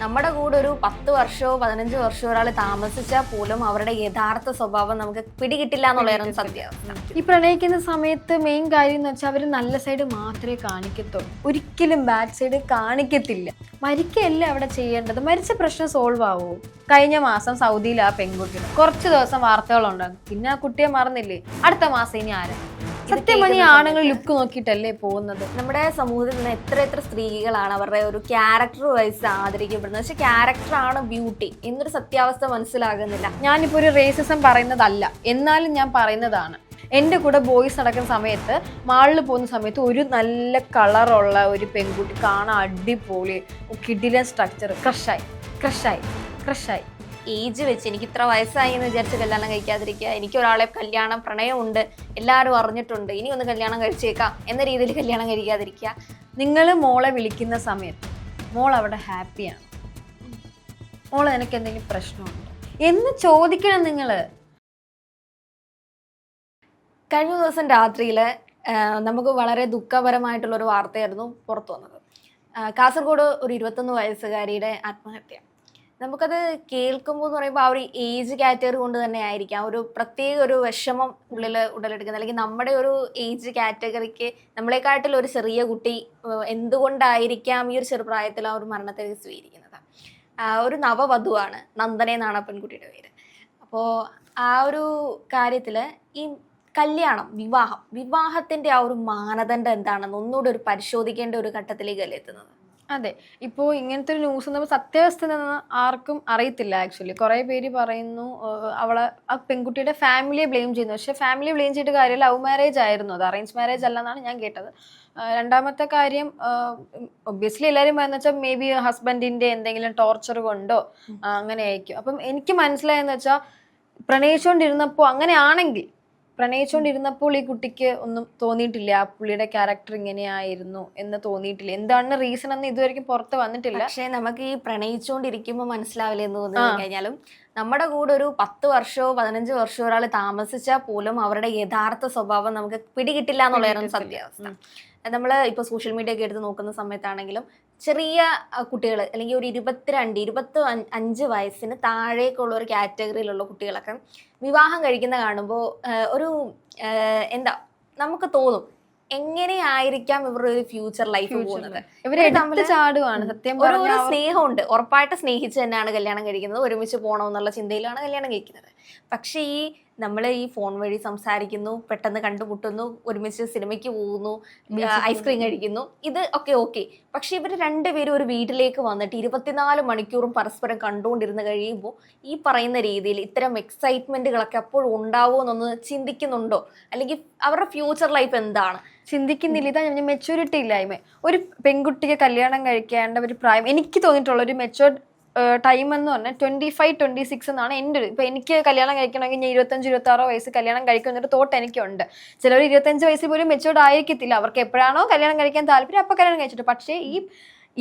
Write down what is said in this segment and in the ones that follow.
നമ്മുടെ കൂടെ ഒരു പത്ത് വർഷമോ പതിനഞ്ച് വർഷമോ ഒരാൾ താമസിച്ചാൽ പോലും അവരുടെ യഥാർത്ഥ സ്വഭാവം നമുക്ക് പിടികിട്ടില്ല എന്നുള്ളതാണ് സത്യം ഈ പ്രണയിക്കുന്ന സമയത്ത് മെയിൻ കാര്യം എന്ന് വെച്ചാൽ അവർ നല്ല സൈഡ് മാത്രമേ കാണിക്കത്തുള്ളൂ. ഒരിക്കലും ബാഡ് സൈഡ് കാണിക്കത്തില്ല. മരിക്കല്ല അവിടെ ചെയ്യേണ്ടത്? മരിച്ച പ്രശ്നം സോൾവ് ആവൂ. കഴിഞ്ഞ മാസം സൗദിയിൽ ആ പെൺകുട്ടി കുറച്ച് ദിവസം വാർത്തകളുണ്ടാകും പിന്നെ ആ കുട്ടിയെ മറന്നില്ലേ? അടുത്ത മാസം ഇനി ആരാ? സത്യം പറഞ്ഞ ആണുങ്ങൾ ലുക്ക് നോക്കിയിട്ടല്ലേ പോകുന്നത്. നമ്മുടെ സമൂഹത്തിൽ നിന്ന് എത്ര എത്ര സ്ത്രീകളാണ് അവരുടെ ഒരു ക്യാരക്ടർ വൈസ് ആദരിക്കപ്പെടുന്നത്. പക്ഷെ ക്യാരക്ടറാണ് ബ്യൂട്ടി. എന്നൊരു സത്യാവസ്ഥ മനസ്സിലാകുന്നില്ല. ഞാനിപ്പോൾ ഒരു റേസിസം പറയുന്നതല്ല. എന്നാലും ഞാൻ പറയുന്നതാണ്. എന്റെ കൂടെ ബോയ്സ് നടക്കുന്ന സമയത്ത് മാളിൽ പോകുന്ന സമയത്ത് ഒരു നല്ല കളറുള്ള ഒരു പെൺകുട്ടി കാണാൻ അടിപൊളി കിഡിലെ സ്ട്രക്ചർ ക്രഷായി ക്രഷായി ക്രഷായി ഏജ് വെച്ച് എനിക്ക് ഇത്ര വയസ്സായി എന്ന് വിചാരിച്ച് കല്യാണം കഴിക്കാതിരിക്കുക. എനിക്ക് ഒരാളെ കല്യാണം പ്രണയമുണ്ട്. എല്ലാവരും അറിഞ്ഞിട്ടുണ്ട്. ഇനി ഒന്ന് കല്യാണം കഴിച്ചേക്കാം എന്ന രീതിയിൽ കല്യാണം കഴിക്കാതിരിക്കുക. നിങ്ങൾ മോളെ വിളിക്കുന്ന സമയത്ത് മോൾ അവിടെ ഹാപ്പിയാണ് മോൾ നിനക്ക് എന്തെങ്കിലും പ്രശ്നമുണ്ടോ? എന്ന് ചോദിക്കണം നിങ്ങൾ കഴിഞ്ഞ ദിവസം രാത്രിയിൽ നമുക്ക് വളരെ ദുഃഖപരമായിട്ടുള്ള ഒരു വാർത്തയായിരുന്നു പുറത്തു വന്നത്. കാസർഗോഡ് ഒരു ഇരുപത്തൊന്ന് വയസ്സുകാരിയുടെ ആത്മഹത്യ. നമുക്കത് കേൾക്കുമ്പോൾ എന്ന് പറയുമ്പോൾ ആ ഒരു ഏജ് കാറ്റഗറി കൊണ്ട് തന്നെ ആയിരിക്കാം. ഒരു പ്രത്യേക ഒരു വിഷമം ഉള്ളിൽ ഉടലെടുക്കുന്നത്. അല്ലെങ്കിൽ നമ്മുടെ ഒരു ഏജ് കാറ്റഗറിക്ക് നമ്മളെക്കാട്ടിൽ ഒരു ചെറിയ കുട്ടി എന്തുകൊണ്ടായിരിക്കാം ഈ ഒരു ചെറുപ്രായത്തിൽ ആ ഒരു മരണത്തെ സ്വീകരിക്കുന്നത് ഒരു നവവധുവാണ് നന്ദന എന്നാണ് പെൺകുട്ടിയുടെ പേര്. അപ്പോൾ ആ ഒരു കാര്യത്തിൽ ഈ കല്യാണം വിവാഹം വിവാഹത്തിന്റെ ആ ഒരു മാനദണ്ഡം എന്താണെന്ന് ഒന്നുകൂടെ ഒരു പരിശോധിക്കേണ്ട ഒരു ഘട്ടത്തിലേക്കല്ലേ എത്തുന്നത്? അതെ. ഇപ്പോൾ ഇങ്ങനത്തെ ഒരു ന്യൂസ് നമ്മൾ സത്യാവസ്ഥ ആർക്കും അറിയത്തില്ല ആക്ച്വലി കുറേ പേര് പറയുന്നു അവളെ ആ പെൺകുട്ടിയുടെ ഫാമിലിയെ ബ്ലെയിം ചെയ്യുന്നു. പക്ഷെ ഫാമിലി ബ്ലെയിം ചെയ്തിട്ട് കാര്യം ലവ് മാരേജ് ആയിരുന്നു. അത് അറേഞ്ച് മാരേജ് അല്ല എന്നാണ് ഞാൻ കേട്ടത്. രണ്ടാമത്തെ കാര്യം ഒബ്വിയസ്ലി എല്ലാവരും പറയുന്ന വെച്ചാൽ മേ ബി ഹസ്ബൻഡിന്റെ എന്തെങ്കിലും ടോർച്ചർ കൊണ്ടോ അങ്ങനെ ആയിരിക്കും. അപ്പം എനിക്ക് മനസ്സിലായെന്ന് വെച്ചാൽ പ്രണയിച്ചുകൊണ്ടിരുന്നപ്പോൾ അങ്ങനെയാണെങ്കിൽ പ്രണയിച്ചുകൊണ്ടിരുന്നപ്പോൾ ഈ കുട്ടിക്ക് ഒന്നും തോന്നിയിട്ടില്ല. ആ പുള്ളിയുടെ ക്യാരക്ടർ ഇങ്ങനെയായിരുന്നു എന്ന് തോന്നിയിട്ടില്ല. എന്താണ് റീസൺ എന്ന് ഇതുവരെയും പുറത്ത് വന്നിട്ടില്ല. പക്ഷേ നമുക്ക് ഈ പ്രണയിച്ചുകൊണ്ടിരിക്കുമ്പോൾ മനസ്സിലാവില്ല എന്ന് തോന്നി കഴിഞ്ഞാലും നമ്മുടെ കൂടെ ഒരു പത്ത് വർഷമോ പതിനഞ്ച് വർഷമോ ഒരാൾ താമസിച്ചാൽ പോലും അവരുടെ യഥാർത്ഥ സ്വഭാവം നമുക്ക് പിടികിട്ടില്ല എന്നുള്ളതാണ് സത്യാവസ്ഥ. നമ്മൾ ഇപ്പോൾ സോഷ്യൽ മീഡിയ ഒക്കെ എടുത്ത് നോക്കുന്ന സമയത്താണെങ്കിലും ചെറിയ കുട്ടികൾ അല്ലെങ്കിൽ ഒരു ഇരുപത്തിരണ്ട് ഇരുപത്തി അഞ്ച് വയസ്സിന് താഴേക്കുള്ള ഒരു കാറ്റഗറിയിലുള്ള കുട്ടികളൊക്കെ വിവാഹം കഴിക്കുന്ന കാണുമ്പോൾ ഒരു എന്താ നമുക്ക് തോന്നും എങ്ങനെയായിരിക്കാം ഇവരുടെ ഒരു ഫ്യൂച്ചർ ലൈഫ് പോകുന്നത്. ഇവരെ ചാടുവാണ് സത്യം ഒരു ഒരു സ്നേഹമുണ്ട്. ഉറപ്പായിട്ട് സ്നേഹിച്ച് തന്നെയാണ് കല്യാണം കഴിക്കുന്നത്. ഒരുമിച്ച് പോകണമെന്നുള്ള ചിന്തയിലാണ് കല്യാണം കഴിക്കുന്നത്. പക്ഷേ ഈ നമ്മൾ ഈ ഫോൺ വഴി സംസാരിക്കുന്നു പെട്ടെന്ന് കണ്ടുമുട്ടുന്നു ഒരുമിച്ച് സിനിമയ്ക്ക് പോകുന്നു ഐസ്ക്രീം കഴിക്കുന്നു. ഇത് ഒക്കെ ഓക്കെ. പക്ഷെ ഇവർ രണ്ടുപേരും ഒരു വീട്ടിലേക്ക് വന്നിട്ട് ഇരുപത്തിനാല് മണിക്കൂറും പരസ്പരം കണ്ടുകൊണ്ടിരുന്ന് കഴിയുമ്പോൾ ഈ പറയുന്ന രീതിയിൽ ഇത്തരം എക്സൈറ്റ്മെന്റുകളൊക്കെ അപ്പോഴും ഉണ്ടാവുമോ എന്നൊന്ന് ചിന്തിക്കുന്നുണ്ടോ? അല്ലെങ്കിൽ അവരുടെ ഫ്യൂച്ചർ ലൈഫ് എന്താണ്? ചിന്തിക്കുന്നില്ല. ഇതാ ഞാൻ മെച്ചൂരിറ്റി ഇല്ലായ്മ. ഒരു പെൺകുട്ടിക്ക് കല്യാണം കഴിക്കേണ്ട ഒരു പ്രായം എനിക്ക് തോന്നിയിട്ടുള്ള ഒരു മെച്ചൂർ ടൈം എന്ന് പറഞ്ഞാൽ ട്വന്റി ഫൈവ് ട്വന്റി സിക്സ് എന്നാണ് എന്റെ ഒരു ഇപ്പൊ എനിക്ക് കല്യാണം കഴിക്കണമെങ്കിൽ ഞാൻ ഇരുപത്തഞ്ച് ഇരുപത്തി ആറോ വയസ്സ് കല്യാണം കഴിക്കും എന്നൊരു തോട്ട് എനിക്കുണ്ട്. ചിലർ ഇരുപത്തഞ്ച് വയസ്സിൽ പോലും മെച്ചൂർഡ് ആയിരിക്കത്തില്ല. അവർക്ക് എപ്പോഴാണോ കല്യാണം കഴിക്കാൻ താല്പര്യം അപ്പൊ കല്യാണം കഴിച്ചിട്ട്. പക്ഷേ ഈ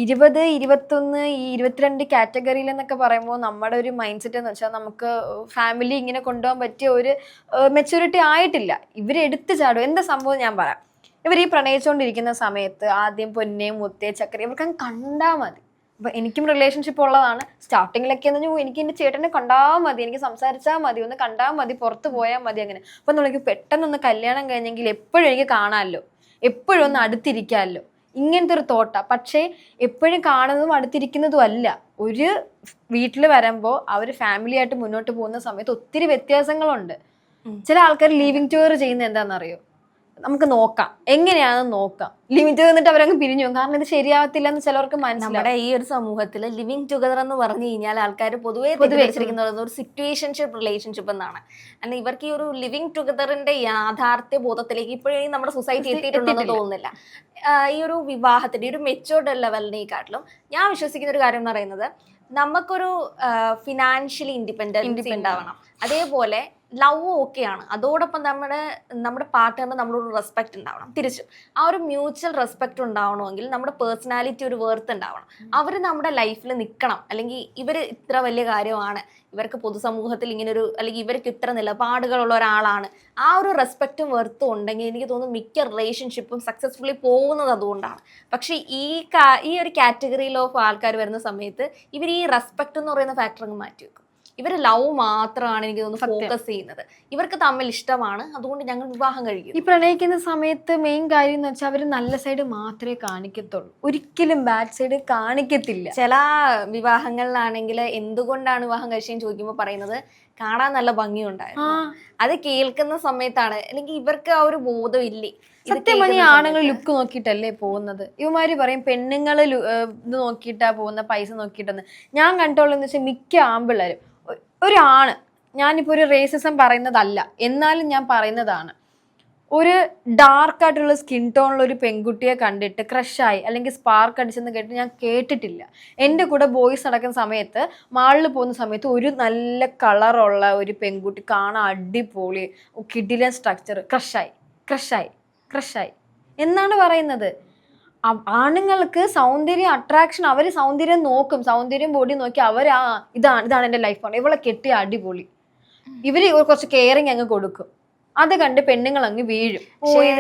ഇരുപത് ഇരുപത്തൊന്ന് ഈ ഇരുപത്തിരണ്ട് കാറ്റഗറിയിൽ എന്നൊക്കെ പറയുമ്പോൾ നമ്മുടെ ഒരു മൈൻഡ് സെറ്റ് എന്ന് വെച്ചാൽ നമുക്ക് ഫാമിലി ഇങ്ങനെ കൊണ്ടുപോകാൻ പറ്റിയ ഒരു മെച്ചൂരിറ്റി ആയിട്ടില്ല. ഇവരെടുത്ത് ചാടും. എന്താ സംഭവം ഞാൻ പറയാം. ഇവർ ഈ പ്രണയിച്ചുകൊണ്ടിരിക്കുന്ന സമയത്ത് ആദ്യം പൊന്നെ മുത്തേ ചക്കര ഇവർക്ക് കണ്ടാൽ മതി. ഇപ്പൊ എനിക്കും റിലേഷൻഷിപ്പ് ഉള്ളതാണ്. സ്റ്റാർട്ടിങ്ങിലൊക്കെ എന്ന് പറഞ്ഞാൽ എനിക്ക് എന്റെ ചേട്ടനെ കണ്ടാ മതി എനിക്ക് സംസാരിച്ചാൽ മതി ഒന്ന് കണ്ടാൽ മതി പുറത്ത് പോയാൽ മതി അങ്ങനെ. അപ്പൊ നമ്മൾക്ക് പെട്ടെന്നൊന്ന് കല്യാണം കഴിഞ്ഞെങ്കിൽ എപ്പോഴും എനിക്ക് കാണാമല്ലോ? എപ്പോഴും ഒന്ന് അടുത്തിരിക്കാമല്ലോ? ഇങ്ങനത്തെ ഒരു തോട്ട പക്ഷേ എപ്പോഴും കാണുന്നതും അടുത്തിരിക്കുന്നതും അല്ല. ഒരു വീട്ടിൽ വരുമ്പോൾ അവർ ഫാമിലി ആയിട്ട് മുന്നോട്ട് പോകുന്ന സമയത്ത് ഒത്തിരി വ്യത്യാസങ്ങളുണ്ട്. ചില ആൾക്കാർ ലീവിങ് ടൂർ ചെയ്യുന്നത് എന്താണെന്നറിയോ? നമുക്ക് നോക്കാം. എങ്ങനെയാണെന്ന് നോക്കാം. ലിമിറ്റ് വന്നിട്ട് അവരങ്ങ് പിരിഞ്ഞു പോകും. കാരണം ഇത് ശരിയാവത്തില്ല എന്ന് ചിലവർക്ക് മനസ്സിലാവും. നമ്മുടെ ഈ ഒരു സമൂഹത്തിൽ ലിവിങ് ടുഗദർ എന്ന് പറഞ്ഞു കഴിഞ്ഞാൽ ആൾക്കാർ പൊതുവേ വെച്ചിരിക്കുന്നത് ഒരു സിറ്റുവേഷൻഷിപ്പ് റിലേഷൻഷിപ്പ് എന്നാണ്. അല്ല ഇവർക്ക് ഈ ഒരു ലിവിങ് ടുഗദറിന്റെ യാഥാർത്ഥ്യ ബോധത്തിലേക്ക് ഇപ്പോഴും നമ്മുടെ സൊസൈറ്റി എത്തി- എത്തിയിട്ടുണ്ടെന്ന് തോന്നുന്നില്ല. ഈ ഒരു വിവാഹത്തിന്റെ ഒരു മെച്ചോർഡ് ലെവലിനെക്കാട്ടിലും ഞാൻ വിശ്വസിക്കുന്ന ഒരു കാര്യം എന്ന് പറയുന്നത് നമുക്കൊരു ഫിനാൻഷ്യലി ഇൻഡിപെൻഡൻസ്. ഉണ്ടാവണം. അതേപോലെ ലവ് ഓക്കെയാണ് അതോടൊപ്പം നമ്മുടെ നമ്മുടെ പാർട്ട്ണറിന് നമ്മളോട് റെസ്പെക്റ്റ് ഉണ്ടാവണം. തിരിച്ചു ആ ഒരു മ്യൂച്വൽ റെസ്പെക്റ്റ് ഉണ്ടാവണമെങ്കിൽ നമ്മുടെ പേഴ്സണാലിറ്റി ഒരു വേർത്ത് ഉണ്ടാവണം. അവർ നമ്മുടെ ലൈഫിൽ നിൽക്കണം അല്ലെങ്കിൽ ഇവർ ഇത്ര വലിയ കാര്യമാണ്. ഇവർക്ക് പൊതുസമൂഹത്തിൽ ഇങ്ങനൊരു അല്ലെങ്കിൽ ഇവർക്ക് ഇത്ര നിലപാടുകളുള്ള ഒരാളാണ്. ആ ഒരു റെസ്പെക്റ്റും വെർത്തും ഉണ്ടെങ്കിൽ എനിക്ക് തോന്നുന്നു മിക്ക റിലേഷൻഷിപ്പും സക്സസ്ഫുള്ളി പോകുന്നത് അതുകൊണ്ടാണ്. പക്ഷേ ഈ ഈ ഒരു കാറ്റഗറിയിൽ ഓഫ് ആൾക്കാർ വരുന്ന സമയത്ത് ഇവർ ഈ റെസ്പെക്ട് എന്ന് പറയുന്ന ഫാക്ടർ അങ്ങ് മാറ്റി വെക്കും. ഇവർ ലവ് മാത്രമാണ് എനിക്ക് തോന്നുന്നു ഫോക്കസ് ചെയ്യുന്നത്. ഇവർക്ക് തമ്മിൽ ഇഷ്ടമാണ്. അതുകൊണ്ട് ഞങ്ങൾ വിവാഹം കഴിക്കും ഈ പ്രണയിക്കുന്ന സമയത്ത് മെയിൻ കാര്യം എന്ന് വെച്ചാൽ അവർ നല്ല സൈഡ് മാത്രമേ കാണിക്കത്തുള്ളൂ. ഒരിക്കലും ബാഡ് സൈഡ് കാണിക്കത്തില്ല. ചില വിവാഹങ്ങളിലാണെങ്കിൽ എന്തുകൊണ്ടാണ് വിവാഹം കഴിച്ചതെന്ന് ചോദിക്കുമ്പോൾ പറയുന്നത് കാണാൻ നല്ല ഭംഗിയുണ്ടായിരുന്നു. അത് കേൾക്കുന്ന സമയത്താണ്. അല്ലെങ്കിൽ ഇവർക്ക് ആ ഒരു ബോധം ഇല്ലേ സത്യം പറഞ്ഞ ആണുങ്ങൾ ലുക്ക് നോക്കിയിട്ടല്ലേ പോകുന്നത്? ഇവമാര് പറയും പെണ്ണുങ്ങൾ ഇത് നോക്കിയിട്ടാ പോകുന്ന പൈസ നോക്കിയിട്ടെന്ന്. ഞാൻ കണ്ടോളെന്ന് വെച്ചാൽ മിക്ക ആമ്പിള്ളേരും ഒരാണ് ഞാനിപ്പോൾ ഒരു റേസിസം പറയുന്നതല്ല എന്നാലും ഞാൻ പറയുന്നതാണ്. ഒരു ഡാർക്ക് ആയിട്ടുള്ള സ്കിൻ ടോണുള്ള ഒരു പെൺകുട്ടിയെ കണ്ടിട്ട് ക്രഷായി അല്ലെങ്കിൽ സ്പാർക്ക് അടിച്ചെന്ന് കേട്ട് ഞാൻ കേട്ടിട്ടില്ല. എന്റെ കൂടെ ബോയ്സ് നടക്കുന്ന സമയത്ത് മാളിൽ പോകുന്ന സമയത്ത് ഒരു നല്ല കളറുള്ള ഒരു പെൺകുട്ടി കാണാൻ അടിപൊളി കിഡിലെ സ്ട്രക്ചർ ക്രഷായി ക്രഷായി ക്രഷായി എന്നാണ് പറയുന്നത്? ആണുങ്ങൾക്ക് സൗന്ദര്യം അട്രാക്ഷൻ അവർ സൗന്ദര്യം നോക്കും. സൗന്ദര്യം ബോഡി നോക്കി അവർ ആ ഇതാണ് ഇതാണ് എന്റെ ലൈഫ് ലൈഫാണ് ഇവളെ കെട്ടിയ അടിപൊളി. ഇവർ കുറച്ച് കെയറിങ് അങ്ങ് കൊടുക്കും. അത് കണ്ട് പെണ്ണുങ്ങൾ അങ്ങ് വീഴും.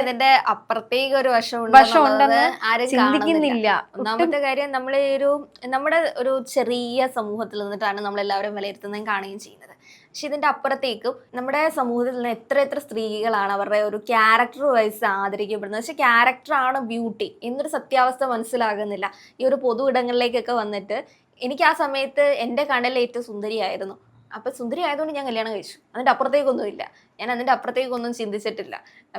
ഇതിന്റെ അപ്പുറത്തേക്ക് ഒരു വശം ഉണ്ടെന്ന് ആരും. ചിന്തിക്കുന്നില്ല. ഒന്നാമത്തെ കാര്യം നമ്മൾ ഒരു നമ്മുടെ ഒരു ചെറിയ സമൂഹത്തിൽ നിന്നിട്ടാണ് നമ്മൾ എല്ലാവരും വിലയിരുത്തുന്നതും കാണുകയും ചെയ്യുന്നത്. പക്ഷെ ഇതിന്റെ അപ്പുറത്തേക്കും നമ്മുടെ സമൂഹത്തിൽ നിന്ന് എത്ര എത്ര സ്ത്രീകളാണ് അവരുടെ ഒരു ക്യാരക്ടർ വൈസ് ആദരിക്കപ്പെടുന്നത്. പക്ഷെ ക്യാരക്ടറാണ് ബ്യൂട്ടി എന്നൊരു സത്യാവസ്ഥ മനസ്സിലാകുന്നില്ല. ഈ ഒരു പൊതു ഇടങ്ങളിലേക്കൊക്കെ വന്നിട്ട് എനിക്ക് ആ സമയത്ത് എന്റെ കണ്ണിൽ ഏറ്റവും സുന്ദരിയായിരുന്നു. അപ്പൊ സുന്ദരി ആയതുകൊണ്ട് ഞാൻ കല്യാണം കഴിച്ചു. അതിന്റെ അപ്പുറത്തേക്കൊന്നും ഇല്ല ഞാൻ അതിന്റെ അപ്പുറത്തേക്കൊന്നും ചിന്തിച്ചിട്ടില്ല.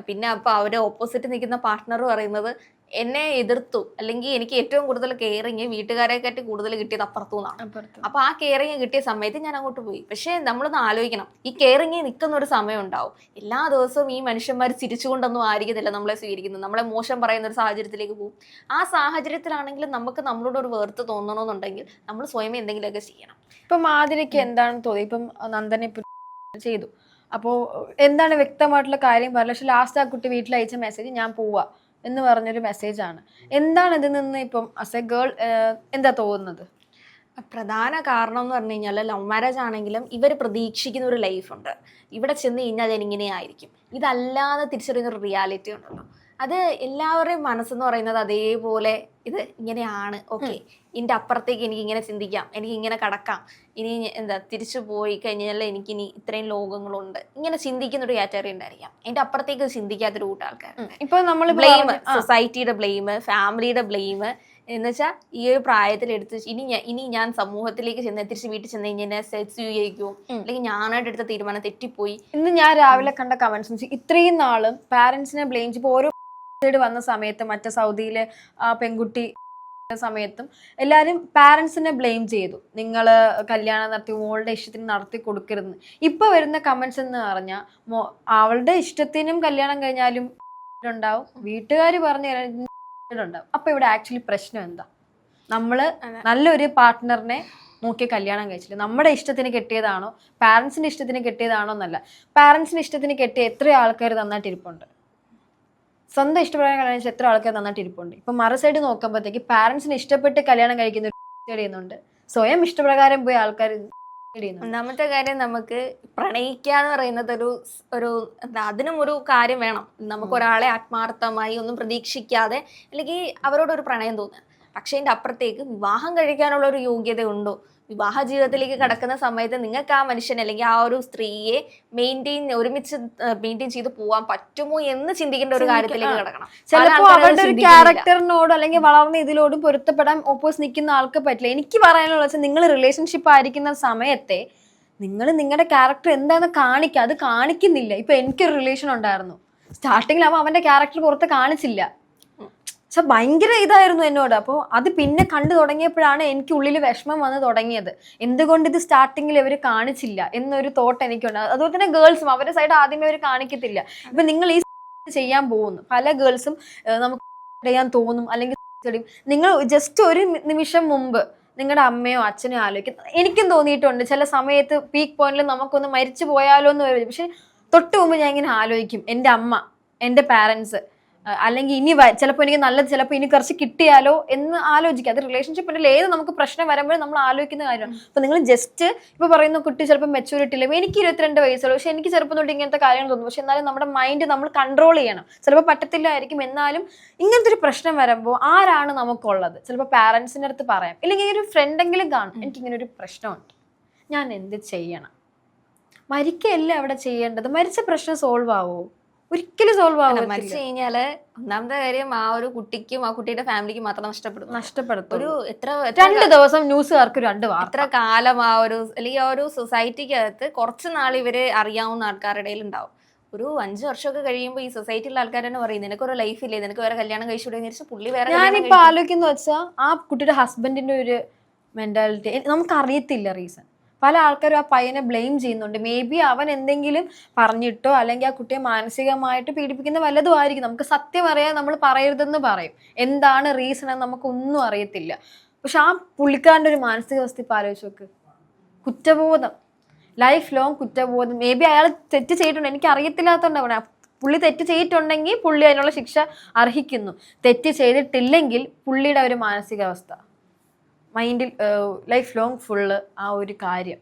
പിന്നെ അപ്പോൾ അവരെ ഓപ്പോസിറ്റ് നിൽക്കുന്ന പാർട്ട്ണർ പറയുന്നത് എന്നെ എതിർത്തു. അല്ലെങ്കിൽ എനിക്ക് ഏറ്റവും കൂടുതൽ കെയറിങ് വീട്ടുകാരെക്കാട്ടി കൂടുതൽ കിട്ടിയത് അപ്പുറത്തു നിന്നാണ്. അപ്പൊ ആ കെയറിങ് കിട്ടിയ സമയത്ത് ഞാൻ അങ്ങോട്ട് പോയി. പക്ഷേ നമ്മളൊന്ന് ആലോചിക്കണം. ഈ കെയറിങ് നിൽക്കുന്ന ഒരു സമയം ഉണ്ടാവും. എല്ലാ ദിവസവും ഈ മനുഷ്യന്മാർ ചിരിച്ചുകൊണ്ടൊന്നും ആയിരിക്കത്തില്ല നമ്മളെ സ്വീകരിക്കുന്നത്. നമ്മളെ മോശം പറയുന്ന ഒരു സാഹചര്യത്തിലേക്ക് പോകും. ആ സാഹചര്യത്തിലാണെങ്കിലും നമുക്ക് നമ്മളോട് ഒരു വേർത്ത് തോന്നണമെന്നുണ്ടെങ്കിൽ നമ്മൾ സ്വയം എന്തെങ്കിലുമൊക്കെ ചെയ്യണം. ഇപ്പൊ മാതിരിക്ക് എന്താണ് തോന്നി. ഇപ്പം നന്ദനെ ചെയ്തു. അപ്പോ എന്താണ് വ്യക്തമായിട്ടുള്ള കാര്യം? പറഞ്ഞില്ല പക്ഷെ ലാസ്റ്റ് ആ കുട്ടി വീട്ടിൽ അയച്ച മെസ്സേജ് ഞാൻ പോവാ. എന്ന് പറഞ്ഞൊരു മെസ്സേജ് ആണ്. എന്താണ് ഇതിൽ നിന്ന് ഇപ്പം അസ് എ ഗേൾ എന്താ തോന്നുന്നത്? പ്രധാന കാരണം എന്ന് പറഞ്ഞു കഴിഞ്ഞാൽ ലവ് മാരേജ് ആണെങ്കിലും ഇവർ പ്രതീക്ഷിക്കുന്ന ഒരു ലൈഫ് ഉണ്ട്. ഇവിടെ ചെന്ന് കഴിഞ്ഞാൽ അതെങ്ങനെയായിരിക്കും ആയിരിക്കും. ഇതല്ലാതെ തിരിച്ചറിയുന്ന ഒരു റിയാലിറ്റി ഉണ്ടല്ലോ. അത് എല്ലാവരുടെയും മനസ്സെന്ന് പറയുന്നത് അതേപോലെ ഇത് ഇങ്ങനെയാണ്. ഓക്കെ. ഇതിന്റെ അപ്പുറത്തേക്ക് എനിക്ക് ഇങ്ങനെ ചിന്തിക്കാം. എനിക്ക് ഇങ്ങനെ കടക്കാം. ഇനി എന്താ തിരിച്ചു പോയി കഴിഞ്ഞാൽ എനിക്കിനി ഇത്രയും ലോകങ്ങളുണ്ട്. ഇങ്ങനെ ചിന്തിക്കുന്ന ഒരു കാറ്റഗറി ഉണ്ടായിരിക്കാം. അതിന്റെ അപ്പുറത്തേക്ക് ചിന്തിക്കാത്തൊരു കൂട്ടം ആൾക്കാരുണ്ട് ഇപ്പൊ നമ്മൾ ബ്ലെയിം സൊസൈറ്റിയുടെ ബ്ലെയിം ഫാമിലിയുടെ ബ്ലെയിം എന്ന് വെച്ചാൽ ഈ ഒരു പ്രായത്തിൽ എടുത്ത് ഇനി ഞാൻ ഇനി ഞാൻ സമൂഹത്തിലേക്ക് ചെന്ന് തിരിച്ച് വീട്ടിൽ ചെന്ന് കഴിഞ്ഞാൽ സെറ്റ് സ്വീകരിക്കും അല്ലെങ്കിൽ ഞാനായിട്ട് എടുത്ത തീരുമാനം തെറ്റിപ്പോയി. ഇന്ന് ഞാൻ രാവിലെ കണ്ട കമന്റ്സ് ഇത്രയും നാളും പാരന്റ്സിനെ ബ്ലെയിം ചെയ്യുമ്പോൾ ഓരോ സൈഡ് വന്ന സമയത്ത് മറ്റേ സൗദിയിലെ ആ പെൺകുട്ടി സമയത്തും എല്ലാവരും പാരൻസിനെ ബ്ലെയിം ചെയ്തു. നിങ്ങൾ കല്യാണം നടത്തി മോളുടെ ഇഷ്ടത്തിന് നടത്തി കൊടുക്കരുത്. ഇപ്പോൾ വരുന്ന കമൻസ് എന്ന് പറഞ്ഞാൽ മോ അവളുടെ ഇഷ്ടത്തിനും കല്യാണം കഴിഞ്ഞാലും ഉണ്ടാവും. വീട്ടുകാർ പറഞ്ഞു ഉണ്ടാവും അപ്പോൾ ഇവിടെ ആക്ച്വലി പ്രശ്നം എന്താ? നമ്മൾ നല്ലൊരു പാർട്ട്ണറിനെ നോക്കി കല്യാണം കഴിച്ചില്ല? നമ്മുടെ ഇഷ്ടത്തിന് കെട്ടിയതാണോ? പാരൻസിന്റെ ഇഷ്ടത്തിന് കെട്ടിയതാണോ എന്നല്ല. പാരൻസിന്റെ ഇഷ്ടത്തിന് കെട്ടിയ എത്ര ആൾക്കാർ നന്നായിട്ട് ഇരിപ്പുണ്ട്. സ്വന്തം ഇഷ്ടപ്രകാരം കല്യാണം കഴിച്ച എത്ര ആൾക്കാർ നന്നായിട്ട് ഇരിപ്പുണ്ട്. ഇപ്പൊ മറു സൈഡ് നോക്കുമ്പോഴത്തേക്ക് പാരന്റ്സിന് ഇഷ്ടപ്പെട്ട് കല്യാണം കഴിക്കുന്ന ചെയ്യുന്നുണ്ട്. സ്വയം ഇഷ്ടപ്രകാരം പോയി ആൾക്കാർ ഒന്നാമത്തെ കാര്യം നമുക്ക് പ്രണയിക്കുക എന്ന് പറയുന്നത് ഒരു ഒരു എന്താ അതിനും ഒരു കാര്യം വേണം. നമുക്ക് ഒരാളെ ആത്മാർത്ഥമായി ഒന്നും പ്രതീക്ഷിക്കാതെ അല്ലെങ്കിൽ അവരോടൊരു പ്രണയം തോന്നുക. പക്ഷേ അതിന്റെ അപ്പുറത്തേക്ക് വിവാഹം കഴിക്കാനുള്ള ഒരു യോഗ്യത ഉണ്ടോ? വിവാഹ ജീവിതത്തിലേക്ക് കടക്കുന്ന സമയത്ത് നിങ്ങൾക്ക് ആ മനുഷ്യൻ അല്ലെങ്കിൽ ആ ഒരു സ്ത്രീയെ മെയിന്റെയിൻ ഒരുമിച്ച് മെയിന്റെയിൻ ചെയ്ത് പോവാൻ പറ്റുമോ എന്ന് ചിന്തിക്കേണ്ട ഒരു കാര്യത്തിലേക്ക് കടക്കണം. ചിലപ്പോൾ ചിലപ്പോ അവരുടെ ഒരു. ക്യാരക്ടറിനോട് അല്ലെങ്കിൽ വളർന്ന ഇതിലോടും പൊരുത്തപ്പെടാൻ ഓപ്പോസ് നിൽക്കുന്ന ആൾക്ക് പറ്റില്ല. എനിക്ക് പറയാനുള്ള വെച്ചാൽ നിങ്ങൾ റിലേഷൻഷിപ്പ് ആയിരിക്കുന്ന സമയത്തെ നിങ്ങൾ നിങ്ങളുടെ ക്യാരക്ടർ എന്താണെന്ന് കാണിക്കുക അത് കാണിക്കുന്നില്ല. ഇപ്പൊ എനിക്കൊരു റിലേഷൻ ഉണ്ടായിരുന്നു. സ്റ്റാർട്ടിങ്ങിൽ അവൻ അവന്റെ ക്യാരക്ടർ പുറത്ത് കാണിച്ചില്ല. പക്ഷെ ഭയങ്കര ഇതായിരുന്നു എന്നോട്. അപ്പോൾ അത് പിന്നെ കണ്ടു തുടങ്ങിയപ്പോഴാണ് എനിക്ക് ഉള്ളിൽ വിഷമം വന്ന് തുടങ്ങിയത്. എന്തുകൊണ്ട് ഇത് സ്റ്റാർട്ടിങ്ങിൽ ഇവർ കാണിച്ചില്ല എന്നൊരു തോട്ട് എനിക്കുണ്ട്. അതുപോലെ തന്നെ ഗേൾസും അവരുടെ സൈഡ് ആദ്യമേ അവർ കാണിക്കത്തില്ല. ഇപ്പൊ നിങ്ങൾ ഈ ചെയ്യാൻ പോകുന്നു. പല ഗേൾസും നമുക്ക് ചെയ്യാൻ തോന്നും അല്ലെങ്കിൽ. നിങ്ങൾ ജസ്റ്റ് ഒരു നിമിഷം മുമ്പ് നിങ്ങളുടെ അമ്മയോ അച്ഛനോ ആലോചിക്കും എനിക്കും തോന്നിയിട്ടുണ്ട്. ചില സമയത്ത് പീക്ക് പോയിന്റിൽ നമുക്കൊന്ന് മരിച്ചു പോയാലോ എന്ന് പക്ഷെ തൊട്ട് മുമ്പ് ഞാൻ ഇങ്ങനെ ആലോചിക്കും. എന്റെ അമ്മ എന്റെ പാരൻസ് അല്ലെങ്കിൽ ഇനി ചിലപ്പോൾ എനിക്ക് നല്ലത് ചിലപ്പോൾ ഇനി കുറച്ച് കിട്ടിയാലോ എന്ന് ആലോചിക്കുക. അത് റിലേഷൻഷിപ്പിന്റെ ഏത് നമുക്ക് പ്രശ്നം വരുമ്പോഴും നമ്മൾ ആലോചിക്കുന്ന കാര്യമാണ്. അപ്പോൾ നിങ്ങൾ ജസ്റ്റ് ഇപ്പോൾ പറയുന്ന കുട്ടി ചിലപ്പോൾ മെച്ചൂരിറ്റി ഇല്ല എനിക്ക് ഇരുപത്തിരണ്ട് വയസ്സുള്ളൂ പക്ഷേ എനിക്ക് ചെറുപ്പം തൊട്ട് ഇങ്ങനത്തെ കാര്യങ്ങൾ തോന്നും. പക്ഷേ എന്നാലും നമ്മുടെ മൈൻഡ് നമ്മൾ കൺട്രോൾ ചെയ്യണം. ചിലപ്പോൾ പറ്റത്തില്ലായിരിക്കും. എന്നാലും ഇങ്ങനത്തെ ഒരു പ്രശ്നം വരുമ്പോൾ ആരാണ് നമുക്കുള്ളത്? ചിലപ്പോൾ പാരൻസിന്റെ അടുത്ത് പറയാം. ഇല്ലെങ്കിൽ ഒരു ഫ്രണ്ടെങ്കിലും കാണും. എനിക്കിങ്ങനെ ഒരു പ്രശ്നമുണ്ട്. ഞാൻ എന്ത് ചെയ്യണം? മരിക്കല്ലേ അവിടെ ചെയ്യേണ്ടത്? മരിച്ച പ്രശ്നം സോൾവ് ആവോ? ഒരിക്കലും സോൾവ് ആവും മരിച്ചു കഴിഞ്ഞാൽ ഒന്നാമത്തെ കാര്യം ആ ഒരു കുട്ടിക്കും ആ കുട്ടിയുടെ ഫാമിലിക്കും മാത്രം നഷ്ടപ്പെടും. നഷ്ടപ്പെടും ഒരു എത്ര രണ്ട് ദിവസം ന്യൂസുകാർക്ക് രണ്ട് എത്ര കാലം ആ ഒരു അല്ലെങ്കിൽ ആ ഒരു സൊസൈറ്റിക്കകത്ത് കുറച്ച് നാൾ ഇവർ അറിയാവുന്ന ആൾക്കാരുടെ ഇടയിൽ ഉണ്ടാവും ഒരു അഞ്ചു വർഷമൊക്കെ കഴിയുമ്പോൾ ഈ സൊസൈറ്റിയിലെ ആൾക്കാർ തന്നെ പറയും നിനക്ക് ഒരു ലൈഫ് ഇല്ലേ? നിനക്ക് വേറെ കല്യാണം കഴിച്ചുകൂടെ എന്ന് പുള്ളി വേറെ ഞാനിപ്പോ ആലോചിക്കുന്ന വെച്ചാൽ ആ കുട്ടിയുടെ ഹസ്ബൻഡിന്റെ ഒരു മെന്റാലിറ്റി നമുക്ക് അറിയത്തില്ല റീസൺ പല ആൾക്കാരും ആ പയ്യനെ ബ്ലെയിം ചെയ്യുന്നുണ്ട്. മേ ബി അവൻ എന്തെങ്കിലും പറഞ്ഞിട്ടോ അല്ലെങ്കിൽ ആ കുട്ടിയെ മാനസികമായിട്ട് പീഡിപ്പിക്കുന്ന വല്ലതും ആയിരിക്കും. നമുക്ക് സത്യം അറിയാൻ നമ്മൾ പറയരുതെന്ന് പറയും. എന്താണ് റീസൺ എന്ന് നമുക്കൊന്നും അറിയത്തില്ല. പക്ഷെ ആ പുള്ളിക്കാരന്റെ ഒരു മാനസികാവസ്ഥ ഇപ്പം ആലോചിച്ച് നോക്ക്. കുറ്റബോധം. ലൈഫ് ലോങ് കുറ്റബോധം. മേ ബി അയാൾ തെറ്റ് ചെയ്തിട്ടുണ്ട്. എനിക്ക് അറിയത്തില്ലാത്തതുകൊണ്ടാണ് പുള്ളി തെറ്റ് ചെയ്തിട്ടുണ്ടെങ്കിൽ പുള്ളി അതിനുള്ള ശിക്ഷ അർഹിക്കുന്നു. തെറ്റ് ചെയ്തിട്ടില്ലെങ്കിൽ പുള്ളിയുടെ ഒരു മാനസികാവസ്ഥ. മൈൻഡിൽ ലൈഫ് ലോങ് ഫുള്ള് ആ ഒരു കാര്യം.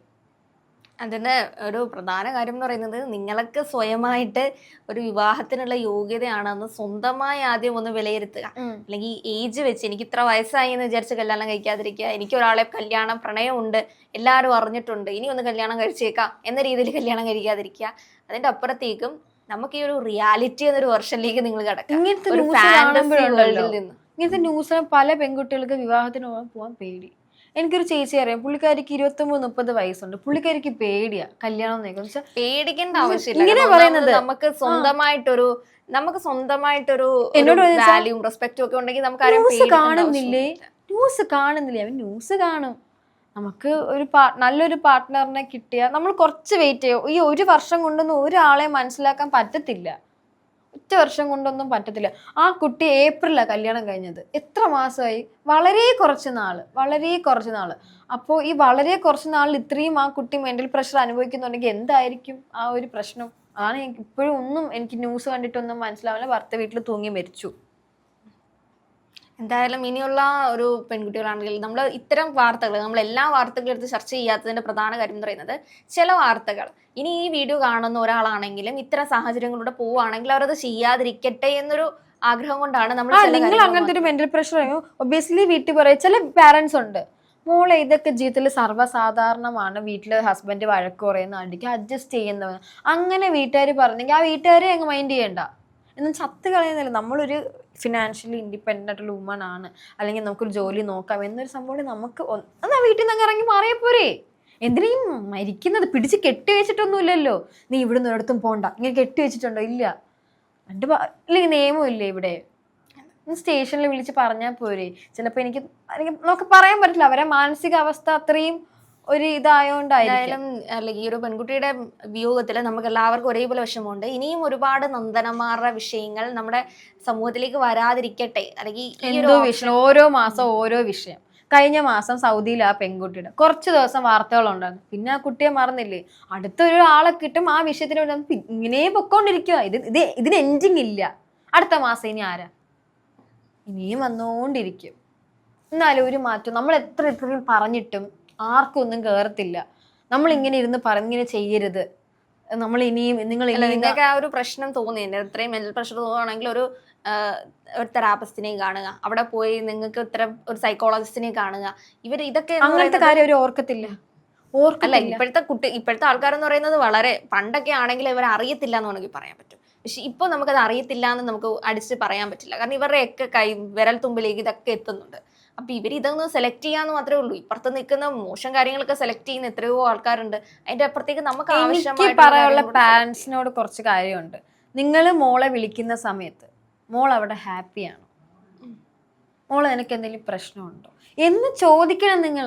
അതിന് ഒരു പ്രധാന കാര്യം എന്ന് പറയുന്നത് നിങ്ങൾക്ക് സ്വയമായിട്ട് ഒരു വിവാഹത്തിനുള്ള യോഗ്യതയാണെന്ന് സ്വന്തമായി ആദ്യം ഒന്ന് വിലയിരുത്തുക. അല്ലെങ്കിൽ ഏജ് വെച്ച് എനിക്ക് ഇത്ര വയസ്സായി എന്ന് വിചാരിച്ച് കല്യാണം കഴിക്കാതിരിക്കുക. എനിക്ക് ഒരാളെ കല്യാണം പ്രണയമുണ്ട്. എല്ലാവരും അറിഞ്ഞിട്ടുണ്ട്. ഇനി ഒന്ന് കല്യാണം കഴിച്ചേക്കാം എന്ന രീതിയിൽ കല്യാണം കഴിക്കാതിരിക്കുക. അതിന്റെ അപ്പുറത്തേക്കും നമുക്ക് ഈ ഒരു റിയാലിറ്റി എന്നൊരു വർഷനിലേക്ക് നിങ്ങൾ കിടക്കാം. ഇങ്ങനത്തെ ഒരു ൽ നിന്ന്. ഇങ്ങനത്തെ ന്യൂസിന് പല പെൺകുട്ടികൾക്ക് വിവാഹത്തിന് പോകാൻ പേടി. എനിക്കൊരു ചേച്ചി അറിയാം. പുള്ളിക്കാരിക്ക് ഇരുപത്തൊമ്പത് മുപ്പത് വയസ്സുണ്ട്. പുള്ളിക്കാരിക്ക് പേടിയാ. കല്യാണം പേടിക്കേണ്ട ആവശ്യമില്ല. പറയുന്നത്. നമുക്ക് സ്വന്തമായിട്ടൊരു നമുക്ക് സ്വന്തമായിട്ടൊരു എന്നോട് വാല്യൂ റെസ്പെക്റ്റും ഒക്കെ ഉണ്ടെങ്കിൽ നമുക്ക് ന്യൂസ് കാണുന്നില്ലേ? ന്യൂസ് കാണുന്നില്ലേ? അവൻ ന്യൂസ് കാണും. നമുക്ക് ഒരു പാ നല്ലൊരു പാർട്ട്ണറിനെ കിട്ടിയാൽ നമ്മൾ കുറച്ച് വെയിറ്റ് ചെയ്യും. ഈ ഒരു വർഷം കൊണ്ടൊന്നും ഒരാളെ മനസ്സിലാക്കാൻ പറ്റത്തില്ല. ഒറ്റ വർഷം കൊണ്ടൊന്നും പറ്റത്തില്ല. ആ കുട്ടി ഏപ്രിലാണ് കല്യാണം കഴിഞ്ഞത്. എത്ര മാസമായി? വളരെ കുറച്ച് നാൾ വളരെ കുറച്ച് നാൾ അപ്പോൾ ഈ വളരെ കുറച്ച് നാളിൽ ഇത്രയും ആ കുട്ടി മെന്റൽ പ്രഷർ അനുഭവിക്കുന്നുണ്ടെങ്കിൽ എന്തായിരിക്കും ആ ഒരു പ്രശ്നം? ആണ് എനിക്ക് ഇപ്പോഴും ഒന്നും എനിക്ക് ന്യൂസ് കണ്ടിട്ടൊന്നും മനസ്സിലാവില്ല. ഭർത്ത വീട്ടിൽ തൂങ്ങി മരിച്ചു. എന്തായാലും ഇനിയുള്ള ഒരു പെൺകുട്ടികളാണെങ്കിൽ നമ്മൾ ഇത്തരം വാർത്തകൾ നമ്മൾ എല്ലാ വാർത്തകളും എടുത്ത് ചർച്ച ചെയ്യാത്തതിന്റെ പ്രധാന കാര്യം എന്ന് പറയുന്നത് ചില വാർത്തകൾ. ഇനി ഈ വീഡിയോ കാണുന്ന ഒരാളാണെങ്കിലും ഇത്തരം സാഹചര്യങ്ങളിലൂടെ പോവുകയാണെങ്കിൽ അവരത് ചെയ്യാതിരിക്കട്ടെ എന്നൊരു ആഗ്രഹം കൊണ്ടാണ് നമ്മൾ നിങ്ങൾ അങ്ങനത്തെ ഒരു മെന്റൽ പ്രഷർ ഒബിയസ്ലി വീട്ടിൽ പറയും ചില പാരന്റ്സ് ഉണ്ട്. മോളെ ഇതൊക്കെ ജീവിതത്തിൽ സർവസാധാരണമാണ്. വീട്ടിലെ ഹസ്ബൻഡ് വഴക്ക് പറയുന്ന അടിക്ക് അഡ്ജസ്റ്റ് ചെയ്യുന്നവൻ. അങ്ങനെ വീട്ടുകാർ പറഞ്ഞെങ്കിൽ ആ വീട്ടുകാരെ അങ്ങ് മൈൻഡ് ചെയ്യണ്ട. എന്നും ചത്ത് കളയുന്നില്ല. നമ്മളൊരു ഫിനാൻഷ്യലി ഇൻഡിപെൻഡന്റ് ആയിട്ടുള്ള വുമൺ ആണ്. അല്ലെങ്കിൽ നമുക്കൊരു ജോലി നോക്കാം എന്നൊരു സംഭവം നമുക്ക് എന്നാ വീട്ടിൽ നിന്ന് ഇറങ്ങി മാറിയാൽ പോരെ. എന്തിനും മരിക്കുന്നത്? പിടിച്ച് കെട്ടി വെച്ചിട്ടൊന്നുമില്ലല്ലോ. നീ നിന്ന് ഒരിടത്തും പോണ്ട. ഇങ്ങനെ കെട്ടി വെച്ചിട്ടുണ്ടോ? ഇല്ല. എന്റെ അല്ലെങ്കിൽ നിയമം ഇല്ലേ ഇവിടെ? സ്റ്റേഷനിൽ വിളിച്ച് പറഞ്ഞാൽ പോരെ. ചിലപ്പോൾ എനിക്ക് എനിക്ക് നമുക്ക് പറയാൻ പറ്റില്ല. അവരെ മാനസികാവസ്ഥ അത്രയും ഒരു ഇതായോണ്ടായിരിക്കും. അല്ലെങ്കിൽ ഈ ഒരു പെൺകുട്ടിയുടെ വിയോഗത്തിൽ നമുക്ക് എല്ലാവർക്കും ഒരേപോലെ വിഷമമുണ്ട്. ഇനിയും ഒരുപാട് നന്ദനമാരുടെ വിഷയങ്ങൾ നമ്മുടെ സമൂഹത്തിലേക്ക് വരാതിരിക്കട്ടെ. അല്ലെങ്കിൽ എന്തോ വിഷയം. ഓരോ മാസം ഓരോ വിഷയം. കഴിഞ്ഞ മാസം സൗദിയിൽ ആ പെൺകുട്ടിയുടെ കുറച്ച് ദിവസം വാർത്തകളുണ്ടായിരുന്നു. പിന്നെ ആ കുട്ടിയെ മറന്നില്ലേ? അടുത്തൊരു ആളെ കിട്ടും ആ വിഷയത്തിന് വേണ്ടി ഇങ്ങനെ പൊക്കോണ്ടിരിക്കുക ഇത് ഇത് ഇതിന് എൻഡിങ് ഇല്ല. അടുത്ത മാസം ഇനി ആരാ? ഇനിയും വന്നുകൊണ്ടിരിക്കും എന്നാലും ഒരു മാറ്റം. നമ്മൾ എത്ര എത്രയും പറഞ്ഞിട്ടും ആർക്കും ഒന്നും കേറത്തില്ല. നമ്മൾ ഇങ്ങനെ ഇരുന്ന് പറഞ്ഞിങ്ങനെ ചെയ്യരുത്. നമ്മൾ ഇനിയും നിങ്ങൾ നിങ്ങൾക്ക് ആ ഒരു പ്രശ്നം തോന്നിയില്ല ഇത്രയും മെന്റൽ പ്രഷർ തോന്നുകയാണെങ്കിൽ ഒരു ഒരു തെറാപ്പിസ്റ്റിനെയും കാണുക. അവിടെ പോയി നിങ്ങൾക്ക് ഇത്തരം ഒരു സൈക്കോളജിസ്റ്റിനെയും കാണുക. ഇവർ ഇതൊക്കെ അങ്ങനത്തെ കാര്യം അവർ ഓർക്കത്തില്ല. അല്ല ഓർക്കത്തില്ല. ഇപ്പോഴത്തെ കുട്ടി ഇപ്പോഴത്തെ ആൾക്കാരെന്ന് പറയുന്നത് വളരെ പണ്ടൊക്കെ ആണെങ്കിൽ ഇവർ അറിയത്തില്ല എന്ന് വേണമെങ്കിൽ പറയാൻ പറ്റും. പക്ഷെ ഇപ്പോൾ നമുക്കത് അറിയത്തില്ല എന്ന് നമുക്ക് അടിച്ച് പറയാൻ പറ്റില്ല. കാരണം ഇവരുടെയൊക്കെ കൈ വിരൽ തുമ്പിലേക്ക് ഇതൊക്കെ എത്തുന്നുണ്ട്. അപ്പൊ ഇവർ ഇതൊന്ന് സെലക്ട് ചെയ്യാന്ന് മാത്രമേ ഉള്ളൂ. ഇപ്പുറത്ത് നിൽക്കുന്ന മോശം കാര്യങ്ങളൊക്കെ സെലക്ട് ചെയ്യുന്ന എത്രയോ ആൾക്കാരുണ്ട്. അതിന്റെ അപ്പുറത്തേക്ക് നമുക്ക് ആവശ്യമായിട്ടുള്ള പറയാനുള്ള പാരൻസിനോട് കുറച്ച് കാര്യമുണ്ട്. നിങ്ങൾ മോളെ വിളിക്കുന്ന സമയത്ത് മോൾ അവിടെ ഹാപ്പിയാണ് മോൾ നിനക്ക് എന്തെങ്കിലും പ്രശ്നമുണ്ടോ? എന്ന് ചോദിക്കണം നിങ്ങൾ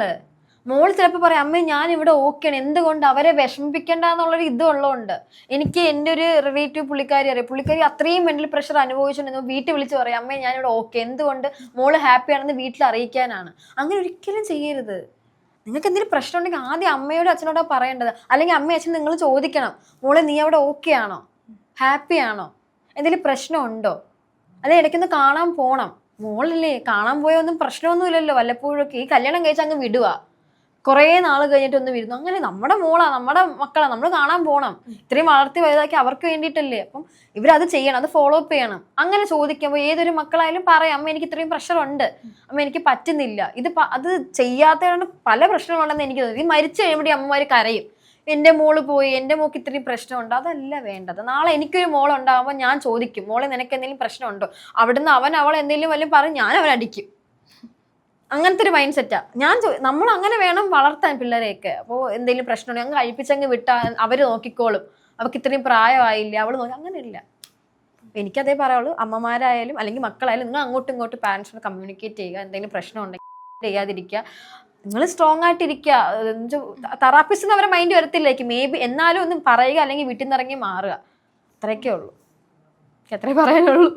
മോൾ ചിലപ്പോൾ പറയും അമ്മേ ഞാൻ ഇവിടെ ഓക്കെയാണ് എന്തുകൊണ്ട് അവരെ വിഷമിപ്പിക്കേണ്ട എന്നുള്ളൊരു ഇത് ഉള്ളതുകൊണ്ട് എനിക്ക് എന്റെ ഒരു റിലേറ്റീവ് പുള്ളിക്കാരി അറിയാം. പുള്ളിക്കാരി അത്രയും മെന്റൽ പ്രഷർ അനുഭവിച്ചിട്ടുണ്ടെന്ന് വീട്ടിൽ വിളിച്ച് പറയും അമ്മേ ഞാൻ ഇവിടെ ഓക്കെ എന്തുകൊണ്ട് മോൾ ഹാപ്പി ആണെന്ന് വീട്ടിൽ അറിയിക്കാനാണ്. അങ്ങനെ ഒരിക്കലും ചെയ്യരുത്. നിങ്ങൾക്ക് എന്തെങ്കിലും പ്രശ്നം ഉണ്ടെങ്കിൽ ആദ്യം അമ്മയോടും അച്ഛനോടോ പറയേണ്ടത്. അല്ലെങ്കിൽ അമ്മ അച്ഛൻ നിങ്ങൾ ചോദിക്കണം മോളെ നീ അവിടെ ഓക്കെ ആണോ? ഹാപ്പി ആണോ? എന്തെങ്കിലും പ്രശ്നമുണ്ടോ അല്ലെ ഇടയ്ക്കൊന്ന് കാണാൻ പോകണം മോളല്ലേ കാണാൻ പോയൊന്നും പ്രശ്നമൊന്നുമില്ലല്ലോ. വല്ലപ്പോഴൊക്കെ ഈ കല്യാണം കഴിച്ച് അങ്ങ് വിടുക കുറേ നാൾ കഴിഞ്ഞിട്ട് ഒന്ന് വരുന്നു. അങ്ങനെ നമ്മുടെ മോളാ നമ്മുടെ മക്കളാ നമ്മൾ കാണാൻ പോണം. ഇത്രയും വളർത്തി വലുതാക്കി അവർക്ക് വേണ്ടിയിട്ടല്ലേ. അപ്പം ഇവരത് ചെയ്യണം അത് ഫോളോ അപ്പ് ചെയ്യണം. അങ്ങനെ ചോദിക്കുമ്പോൾ ഏതൊരു മക്കളായാലും പറയാം അമ്മ എനിക്ക് ഇത്രയും പ്രഷറുണ്ട് അമ്മ എനിക്ക് പറ്റുന്നില്ല. ഇത് അത് ചെയ്യാത്തതുകൊണ്ട് പല പ്രശ്നങ്ങളുണ്ടെന്ന് എനിക്ക് തോന്നി ഈ മരിച്ചു കഴിയുമ്പോൾ അമ്മമാർ കരയും. എന്റെ മോൾ പോയി എന്റെ മോക്ക് ഇത്രയും പ്രശ്നമുണ്ട് അതല്ല വേണ്ടത്. നാളെ എനിക്കൊരു മോൾ ഉണ്ടാകുമ്പോൾ ഞാൻ ചോദിക്കും. മോളെ നിനക്ക് എന്തെങ്കിലും പ്രശ്നമുണ്ടോ അവിടുന്ന് അവൻ അവൾ എന്തെങ്കിലും വല്ലതും പറയും ഞാൻ അവൻ അടിക്കും. അങ്ങനത്തെ ഒരു മൈൻഡ് സെറ്റാ ഞാൻ നമ്മൾ അങ്ങനെ വേണം വളർത്താൻ പിള്ളേരെയൊക്കെ. അപ്പോൾ എന്തെങ്കിലും പ്രശ്നമുണ്ടെങ്കിൽ അങ്ങ് കഴിപ്പിച്ചങ്ങ് വിട്ടാ അവർ നോക്കിക്കോളും. അവർക്ക് ഇത്രയും പ്രായമായില്ല അവൾ നോക്കി. അങ്ങനെയില്ല. എനിക്കതേ പറയുള്ളൂ അമ്മമാരായാലും അല്ലെങ്കിൽ മക്കളായാലും നിങ്ങൾ അങ്ങോട്ടും ഇങ്ങോട്ടും പാരൻസിനോട് കമ്മ്യൂണിക്കേറ്റ് ചെയ്യുക. എന്തെങ്കിലും പ്രശ്നം ഉണ്ടെങ്കിൽ ചെയ്യാതിരിക്കുക. നിങ്ങൾ സ്ട്രോങ് ആയിട്ടിരിക്കുക. തെറാപ്പിസ്റ്റ് അവരെ മൈൻഡ് വരത്തില്ലായിരിക്കും. മേ ബി എന്നാലും ഒന്നും പറയുക അല്ലെങ്കിൽ വീട്ടിൽ നിന്ന് ഇറങ്ങി മാറുക. അത്രയൊക്കെ ഉള്ളൂ. എത്രേ പറയാനുള്ളൂ.